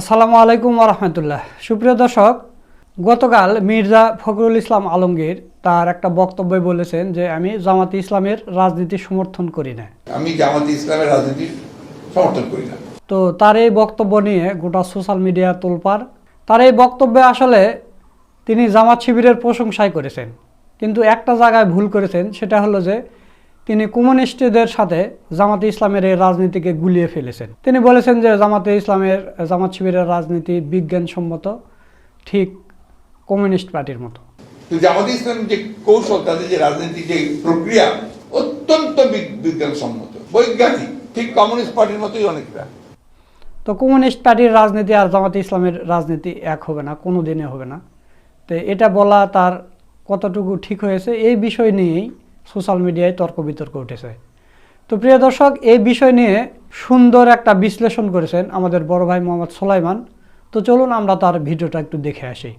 আসসালামু আলাইকুম রহমতুল্লাহ। সুপ্রিয় দর্শক গতকাল মির্জা ফখরুল ইসলাম আলমগীর তার একটা বক্তব্যে বলেছেন যে আমি জামাতে ইসলামের রাজনীতি সমর্থন করি না। আমি জামাত ইসলামের রাজনীতির সমর্থন করি না। তো তার এই বক্তব্য নিয়ে গোটা সোশ্যাল মিডিয়া তোলপার তার এই বক্তব্যে আসলে তিনি জামাত শিবিরের প্রশংসাই করেছেন। কিন্তু একটা জায়গায় ভুল করেছেন সেটা হলো যে তিনি কমিউনিস্টদের সাথে জামাতে ইসলামের এই রাজনীতিকে গুলিয়ে ফেলেছেন। তিনি বলেছেন যে জামাতে ইসলামের জামাত শিবিরের রাজনীতি বিজ্ঞানসম্মত ঠিক কমিউনিস্ট পার্টির মতো। জামাত ইসলাম যে কৌশল তাদের যে রাজনৈতিক যে প্রক্রিয়া অত্যন্ত বিজ্ঞানসম্মত বৈজ্ঞানিক ঠিক কমিউনিস্ট পার্টির মতোই অনেকটা। তো কমিউনিস্ট পার্টির রাজনীতি আর জামাতে ইসলামের রাজনীতি এক হবে না কোনো দিনে হবে না। তো এটা বলা তার কতটুকু ঠিক হয়েছে এই বিষয় নিয়েই সোশ্যাল মিডিয়ায় তর্ক বিতর্ক উঠেছে। তো প্রিয় দর্শক, এই বিষয় নিয়ে সুন্দর একটা বিশ্লেষণ করেছেন আমাদের বড় ভাই মোহাম্মদ সোলাইমান। তো চলুন আমরা তার ভিডিওটা একটু দেখে আসি।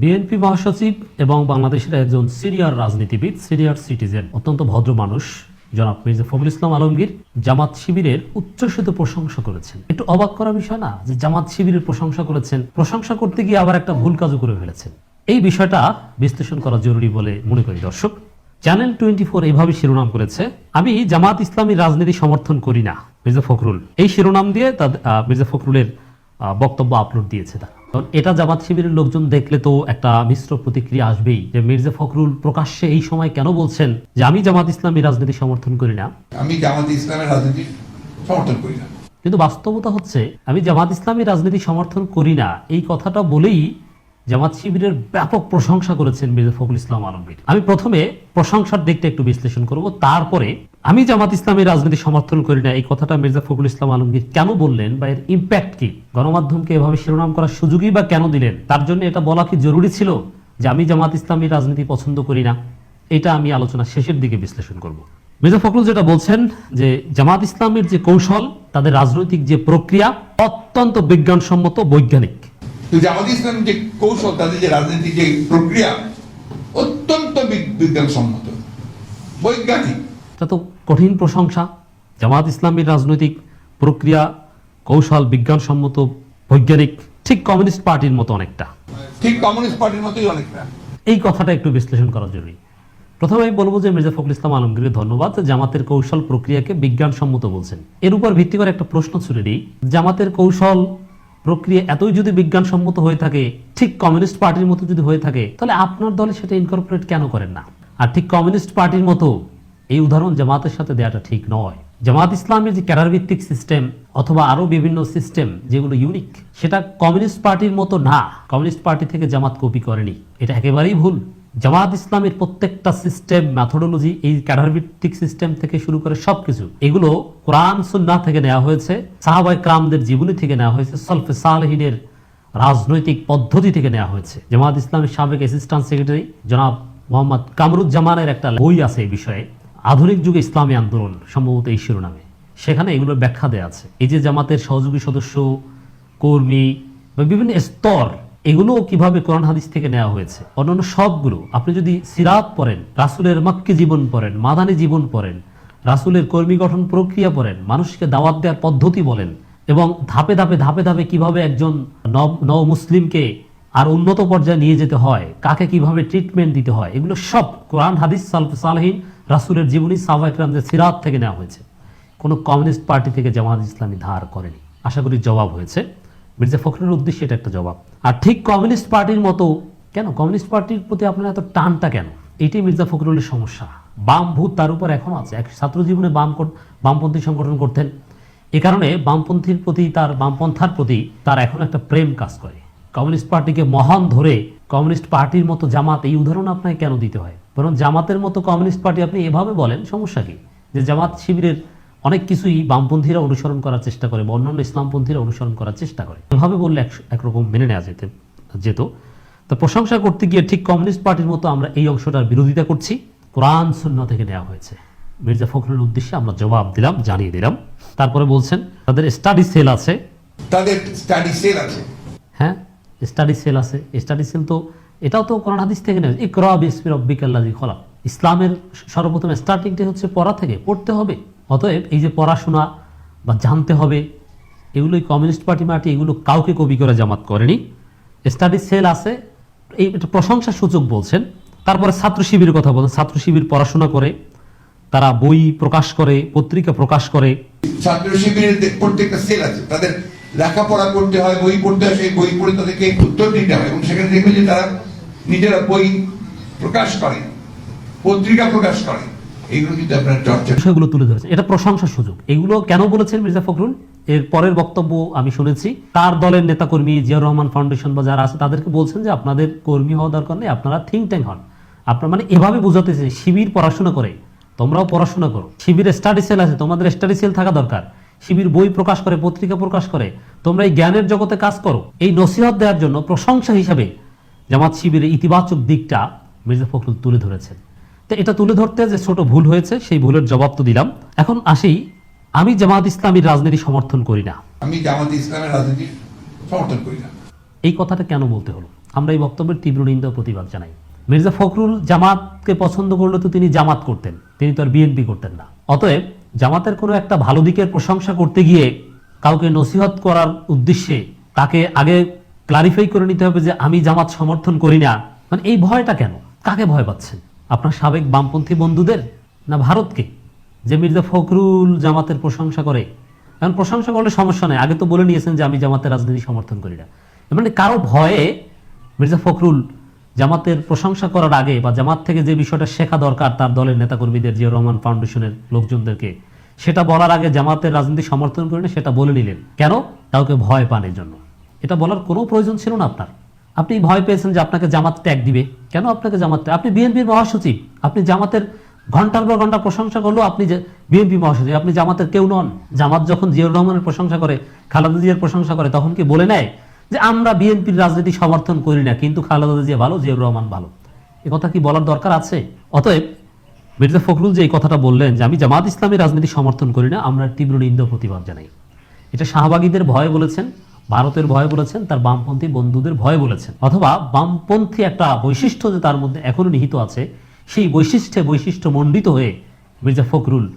বিএনপি মহাসচিব এবং বাংলাদেশের একজন সিনিয়র রাজনীতিবিদ সিনিয়র সিটিজেন, অত্যন্ত ভদ্র মানুষ, জনাব মির্জা ফখরুল ইসলাম আলমগীর, জামাত শিবিরের উচ্ছ্বসিত প্রশংসা করেছেন। একটু অবাক করা বিষয় না যে জামাত শিবিরের প্রশংসা করেছেন? প্রশংসা করতে গিয়ে আবার একটা ভুল কাজও করে ফেলেছেন। এই বিষয়টা বিশ্লেষণ করা জরুরি বলে মনে করি দর্শক। চ্যানেল টোয়েন্টি ফোর এইভাবে শিরোনাম করেছে আমি জামাত ইসলামী রাজনীতি সমর্থন করি না মির্জা ফখরুল। এই শিরোনাম দিয়ে তাদের মির্জা ফখরুলের বক্তব্য আপলোড দিয়েছে তারা। কারণ এটা জামাত শিবিরের লোকজন দেখলে তো একটা মিশ্র প্রতিক্রিয়া আসবেই যে মির্জা ফখরুল প্রকাশ্যে এই সময় কেন বলছেন যে আমি জামাত ইসলামী রাজনীতি সমর্থন করি না আমি জামাত ইসলামের রাজনীতির সমর্থন করি না কিন্তু বাস্তবতা হচ্ছে আমি জামাত ইসলামী রাজনীতি সমর্থন করি না এই কথাটা বলেই জামাত শিবিরের ব্যাপক প্রশংসা করেছেন মির্জা ফখরুল ইসলাম আলমগীর। আমি প্রথমে প্রশংসার দিকটা একটু বিশ্লেষণ করব, তারপরে আমি জামাত ইসলামী রাজনীতি সমর্থন করি না, এই কথাটা মির্জা ফখরুল ইসলাম আলমগীর কেন বললেন বা এর ইম্প্যাক্ট কি? গণমাধ্যমকে এভাবে শিরোনাম করার সুযোগই বা কেন দিলেন? তার জন্য এটা বলা কি জরুরি ছিল যে আমি জামাত ইসলামী রাজনীতি পছন্দ করি না? এটা আমি আলোচনা শেষের দিকে বিশ্লেষণ করব। মির্জা ফখরুল যেটা বলছেন যে জামাত ইসলামের যে কৌশল, তাদের রাজনৈতিক যে প্রক্রিয়া অত্যন্ত বিজ্ঞানসম্মত বৈজ্ঞানিক। তো জামাত ইসলাম যে কৌশল তাদের যে রাজনৈতিক যে প্রক্রিয়া অত্যন্ত বিজ্ঞানসম্মত বৈজ্ঞানিক। তো কঠিন প্রশংসা। জামাত ইসলামের রাজনৈতিক প্রক্রিয়া কৌশল বিজ্ঞানসম্মত বৈজ্ঞানিক ঠিক কমিউনিস্ট পার্টির মতো অনেকটা। ঠিক কমিউনিস্ট পার্টির মতোই অনেকটা। এই কথাটা একটু বিশ্লেষণ করা জরুরি। প্রথমে আমি বলব যে মির্জা ফখরুল ইসলাম আলমগীরের ধন্যবাদ। জামাতের কৌশল প্রক্রিয়াকে বিজ্ঞানসম্মত বলছেন। এর উপর ভিত্তি করে একটা প্রশ্ন ছুড়ে দিই। জামাতের কৌশল প্রক্রিয়া এতই যদি বিজ্ঞানসম্মত হয়ে থাকে, ঠিক কমিউনিস্ট পার্টির মতো যদি হয়ে থাকে, তাহলে আপনার দলে সেটা ইনকর্পোরেট কেন করেন না? আর ঠিক কমিউনিস্ট পার্টির মতো এই উদাহরণ জামাতের সাথে দেওয়াটা ঠিক নয়। জামাত ইসলামের যে ক্যাডার ভিত্তিক সিস্টেম অথবা আরও বিভিন্ন সিস্টেম যেগুলো ইউনিক সেটা কমিউনিস্ট পার্টির মতো না। কমিউনিস্ট পার্টি থেকে জামাত কপি করেনি। এটা একেবারেই ভুল। জামাত ইসলামের প্রত্যেকটা সিস্টেম ম্যাথোডোলজি এই ক্যাডার ভিত্তিক সিস্টেম থেকে শুরু করে সবকিছু, এগুলো কোরআন, সুন্নাহ থেকে নেওয়া হয়েছে সাহাবাই ক্রামদের জীবনী থেকে নেওয়া হয়েছে, সলফে সালহিনের রাজনৈতিক পদ্ধতি থেকে নেওয়া হয়েছে। জামাত ইসলামের সাবেক অ্যাসিস্ট্যান্ট সেক্রেটারি জনাব মোহাম্মদ কামরুজ্জামানের একটা বই আছে এই বিষয়ে, আধুনিক যুগে ইসলামী আন্দোলন, সম্ভবত এই শিরোনামে। সেখানে এগুলোর ব্যাখ্যা দেওয়া আছে। এই যে জামাতের সহযোগী সদস্য, কর্মী বা বিভিন্ন স্তর এগুলো কীভাবে কোরআন হাদিস থেকে নেওয়া হয়েছে? অন্যান্য সবগুলো। আপনি যদি সিরাত পড়েন, রাসুলের মাক্কি জীবন পড়েন, মাদানী জীবন পড়েন, রাসুলের কর্মী গঠন প্রক্রিয়া পড়েন, মানুষকে দাওয়াত দেওয়ার পদ্ধতি বলেন এবং ধাপে ধাপে ধাপে ধাপে কীভাবে একজন নব নব মুসলিমকে আর উন্নত পর্যায়ে নিয়ে যেতে হয়, কাকে কীভাবে ট্রিটমেন্ট দিতে হয়, এগুলো সব কোরআন, হাদিস সালহীন রাসুলের জীবনী সাহবাইকরামদের সিরাত থেকে নেওয়া হয়েছে। কোনো কমিউনিস্ট পার্টি থেকে জামাত ইসলামী ধার করেনি। আশা করি জবাব হয়েছে। মির্জা ফখরুলের উদ্দেশ্যে এটা একটা জবাব। আর ঠিক কমিউনিস্ট পার্টির মতো, কেন? কমিউনিস্ট পার্টির প্রতি আপনার এত টানটা কেন? এটাই মির্জা ফখরুলের সমস্যা। বাম ভূত তার উপর এখন আছে। এক ছাত্র জীবনে বাম বামপন্থী সংগঠন করতেন। এ কারণে বামপন্থীর প্রতি তার, বামপন্থার প্রতি তার এখন একটা প্রেম কাজ করে। কমিউনিস্ট পার্টিকে মহান ধরে কমিউনিস্ট পার্টির মতো জামাত, এই উদাহরণ আপনাকে কেন দিতে হয়? বরং জামাতের মতো কমিউনিস্ট পার্টি আপনি এভাবে বলেন, সমস্যা কি? যে জামাত শিবিরের অনেক কিছুই বামপন্থীরা অনুসরণ করার চেষ্টা করে বা অন্যান্য ইসলামপন্থীরা অনুসরণ করার চেষ্টা করে। এভাবে বললে এক- একরকম মেনে নেওয়া যেতে যেত। তো প্রশংসা করতে গিয়ে ঠিক কমিউনিস্ট পার্টির মতো আমরা এই অংশটার বিরোধিতা করছি। কোরআন শূন্য থেকে নেওয়া হয়েছে। মির্জা ফখরুলের উদ্দেশ্যে আমরা জবাব দিলাম জানিয়ে দিলাম। তারপরে বলছেন তাদের স্টাডি সেল আছে। তাদের স্টাডি সেল আছে। হ্যাঁ স্টাডি সেল আছে। স্টাডি সেল তো এটাও তো কোরআন হাদিস থেকে নেয় ইকরা বিসমি রব্বিকাল্লাজি খলাক। ইসলামের সর্বপ্রথম স্টার্টিংটি হচ্ছে পড়া থেকে পড়তে হবে। অতএব এই যে পড়াশোনা বা জানতে হবে এগুলো কমিউনিস্ট পার্টি মার্টি এগুলো কাউকে কপি করে জামাত করেনি। স্টাডি সেল আছে, এই এটা প্রশংসা সূচক বলছেন। তারপরে ছাত্র শিবিরের কথা বলেন ছাত্র শিবির পড়াশোনা করে, তারা বই প্রকাশ করে, পত্রিকা প্রকাশ করে। ছাত্র শিবিরের প্রত্যেকটা সেল আছে, তাদের লেখাপড়া করতে হয়, বই পড়তে হয়, সেই বই পড়ে তাদেরকে উত্তর দিতে হয়। এবং সেখানে দেখবে যে তারা নিজেরা বই প্রকাশ করে, পত্রিকা প্রকাশ করে। বিষয়গুলো তুলে ধরেছেন এটা প্রশংসার সুযোগ। এগুলো কেন বলেছেন মির্জা ফখরুল? এর পরের বক্তব্য আমি শুনেছি। তার দলের নেতাকর্মী জিয়াউর রহমান ফাউন্ডেশন বা যারা আছে, তাদেরকে বলছেন যে আপনাদের কর্মী হওয়া দরকার নেই, আপনারা থিঙ্ক ট্যাঙ্ক হন। আপনার মানে এভাবে বোঝাতেছে শিবির পড়াশোনা করে। তোমরাও পড়াশোনা করো। শিবিরের স্টাডি সেল আছে, তোমাদের স্টাডি সেল থাকা দরকার। শিবির বই প্রকাশ করে, পত্রিকা প্রকাশ করে। তোমরা এই জ্ঞানের জগতে কাজ করো। এই নসিহত দেওয়ার জন্য প্রশংসা হিসাবে জামাত শিবিরের ইতিবাচক দিকটা মির্জা ফখরুল তুলে ধরেছেন। তো এটা তুলে ধরতে যে ছোট ভুল হয়েছে সেই ভুলের জবাব তো দিলাম। এখন আসি আমি জামাত ইসলামীর রাজনীতি সমর্থন করি না। আমি জামাত ইসলামের রাজনীতি সমর্থন করি না। এই কথাটা কেন বলতে হলো? আমরা এই বক্তব্যের তীব্র নিন্দা প্রতিবাদ জানাই। মির্জা ফখরুল জামাতকে পছন্দ করলে তো তিনি জামাত করতেন তিনি তো আর বিএনপি করতেন না। অতএব জামাতের কোনো একটা ভালো দিকের প্রশংসা করতে গিয়ে কাউকে নসিহত করার উদ্দেশ্যে তাকে আগে ক্লারিফাই করে নিতে হবে যে আমি জামাত সমর্থন করি না। মানে এই ভয়টা কেন? কাকে ভয় পাচ্ছেন? আপনার সাবেক বামপন্থী বন্ধুদের না ভারতকে? যে মির্জা ফখরুল জামাতের প্রশংসা করে। কারণ প্রশংসা করলে সমস্যা নেই। আগে তো বলে নিয়েছেন যে আমি জামাতের রাজনীতি সমর্থন করি না। মানে কারও ভয়ে মির্জা ফখরুল জামাতের প্রশংসা করার আগে বা জামাত থেকে যে বিষয়টা শেখা দরকার তার দলের নেতাকর্মীদের, জিয়া রহমান ফাউন্ডেশনের লোকজনদেরকে, সেটা বলার আগে জামাতের রাজনীতি সমর্থন করেন সেটা বলে নিলেন। কেন? কাউকে ভয় পান এর জন্য এটা বলার কোনো প্রয়োজন ছিল না আপনার? আপনি ভয় পেয়েছেন যে আপনাকে জামাত ট্যাগ দিবে। কেন আপনাকে জামাত আপনি বিএনপির মহাসচিব। আপনি জামাতের ঘণ্টার পর ঘণ্টা প্রশংসা করলেও আপনি যে বিএনপি মহাসচিব, আপনি জামাতের কেউ নন। জামাত যখন জিয়াউর রহমানের প্রশংসা করে, খালেদা জিয়ার প্রশংসা করে, তখন কি বলে নেয় যে আমরা বিএনপির রাজনীতি সমর্থন করি না, কিন্তু খালেদা জিয়া ভালো, জিয়াউর রহমান ভালো? এ কথা কি বলার দরকার আছে? অতএব মির্জা ফখরুল যে এই কথাটা বললেন যে আমি জামাত ইসলামী রাজনীতি সমর্থন করি না, আমরা তীব্র নিন্দা প্রতিবাদ জানাই। এটা শাহবাগীদের ভয়ে বলেছেন। ভারতের ভয়ে বলেছেন, তার বামপন্থী বন্ধুদের ভয়ে বলেছেন। অথবা বামপন্থী একটা বৈশিষ্ট্য যে তার মধ্যে এখনও নিহিত আছে, সেই বৈশিষ্ট্যে বৈশিষ্ট্য মণ্ডিত হয়ে মির্জা ফখরুল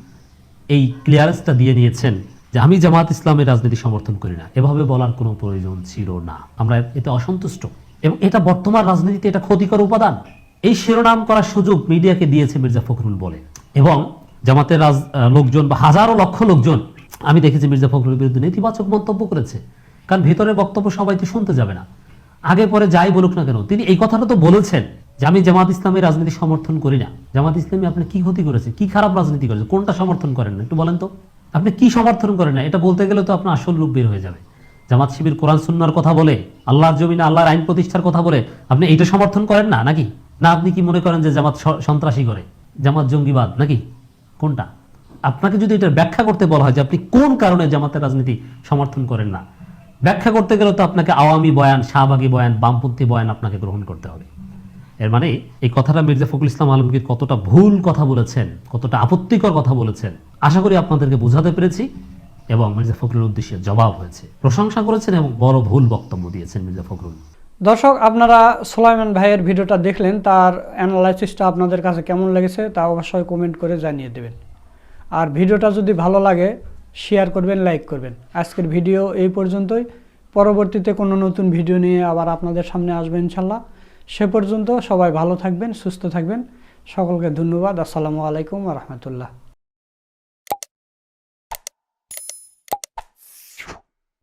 এই ক্লিয়ারেন্সটা দিয়ে নিয়েছেন যে আমি জামাত ইসলামের রাজনীতি সমর্থন করি না। এভাবে বলার কোনো প্রয়োজন ছিল না। আমরা এতে অসন্তুষ্ট। এবং এটা বর্তমান রাজনীতিতে এটা ক্ষতিকর উপাদান। এই শিরোনাম করার সুযোগ মিডিয়াকে দিয়েছে মির্জা ফখরুল বলে। এবং জামাতের রাজ লোকজন বা হাজারো লক্ষ লোকজন, আমি দেখেছি মির্জা ফখরুলের বিরুদ্ধে নেতিবাচক মন্তব্য করেছে। কারণ ভেতরের বক্তব্য সবাই তো শুনতে যাবে না। আগে পরে যাই বলুক না কেন, তিনি এই কথাটা তো বলেছেন যে আমি জামাত ইসলামের রাজনীতি সমর্থন করি না। জামাত ইসলামী আপনি কি ক্ষতি করেছে? কি খারাপ রাজনীতি করেছে? কোনটা সমর্থন করেন না? একটু বলেন তো। আপনি কি সমর্থন করেন না? এটা বলতে গেলে তো আপনার আসল রূপ বের হয়ে যাবে। জামাত শিবির কোরআন সুন্নার কথা বলে, আল্লাহর জমিনে আল্লাহর আইন প্রতিষ্ঠার কথা বলে, আপনি এইটা সমর্থন করেন না নাকি? না, আপনি কি মনে করেন যে জামাত সন্ত্রাসী করে? জামাত জঙ্গিবাদ নাকি? কোনটা? আপনাকে যদি এটা ব্যাখ্যা করতে বলা হয় যে আপনি কোন কারণে জামাতের রাজনীতি সমর্থন করেন না ব্যাখ্যা করতে গেলে তো আপনাকে আওয়ামী বয়ান, শাহবাগী বয়ান, বামপন্থী বয়ান আপনাকে গ্রহণ করতে হবে। এর মানে এই কথাটা মির্জা ফখরুল ইসলাম আলমগীর কতটা ভুল কথা বলেছেন, কতটা আপত্তিকর কথা বলেছেন, আশা করি আপনাদেরকে বোঝাতে পেরেছি এবং মির্জা ফখরুলের উদ্দেশ্যে জবাব হয়েছে। প্রশংসা করেছেন এবং বড় ভুল বক্তব্য দিয়েছেন মির্জা ফখরুল। দর্শক, আপনারা সোলাইমান ভাইয়ের ভিডিওটা দেখলেন, তার অ্যানালাইসিসটা আপনাদের কাছে কেমন লেগেছে তা অবশ্যই কমেন্ট করে জানিয়ে দেবেন। আর ভিডিওটা যদি ভালো লাগে শেয়ার করবেন, লাইক করবেন। আজকের ভিডিও এই পর্যন্তই। পরবর্তীতে কোনো নতুন ভিডিও নিয়ে আবার আপনাদের সামনে আসবেন ইনশাল্লাহ। সে পর্যন্ত সবাই ভালো থাকবেন, সুস্থ থাকবেন। সকলকে ধন্যবাদ। আসসালামু আলাইকুম রহমতুল্লাহ।